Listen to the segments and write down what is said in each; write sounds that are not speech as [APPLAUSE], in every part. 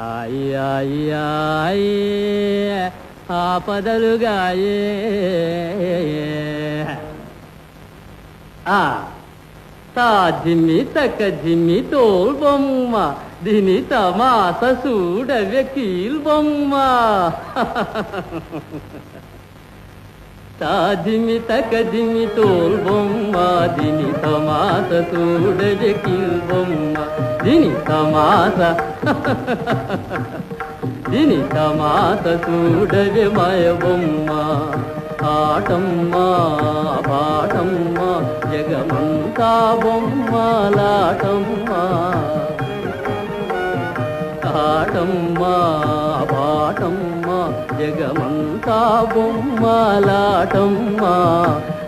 ఆయ్, ఆయ్. ఆపదలుగాయే ఆ తా జిమ్మి తోల్ బొమ్మ దీని తమాస చూడవే కీల్ బొమ్మ తా జిమ్మి తోల్ బొమ్మ దీని తమాస చూడవే కీల్ బొమ్మ దీని తమాస దీని తమాస చూడవే మయ బొమ్మ ఆటమ్మా పాటమ్మ జగమంతా బొమ్మలాటమ్మా. ఆటమ్మా పాటమ్మా జగమంతా బొమ్మలాటమ్మా.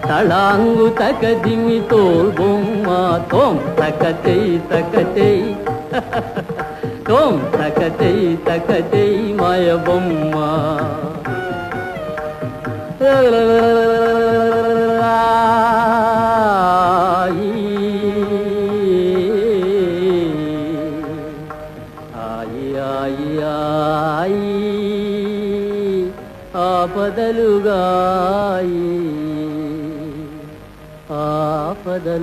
తళాంగు తక దిమి తోల్ బొమ్మ తోం తక చెయ్యి తక చెయ్యి [LAUGHS] తోం తక చెయ్యి తక చెయ్యి మాయ బొమ్మ. ఆయి ఆయి ఆయి ఆపదలుగాయి ఆపదలుగాయి.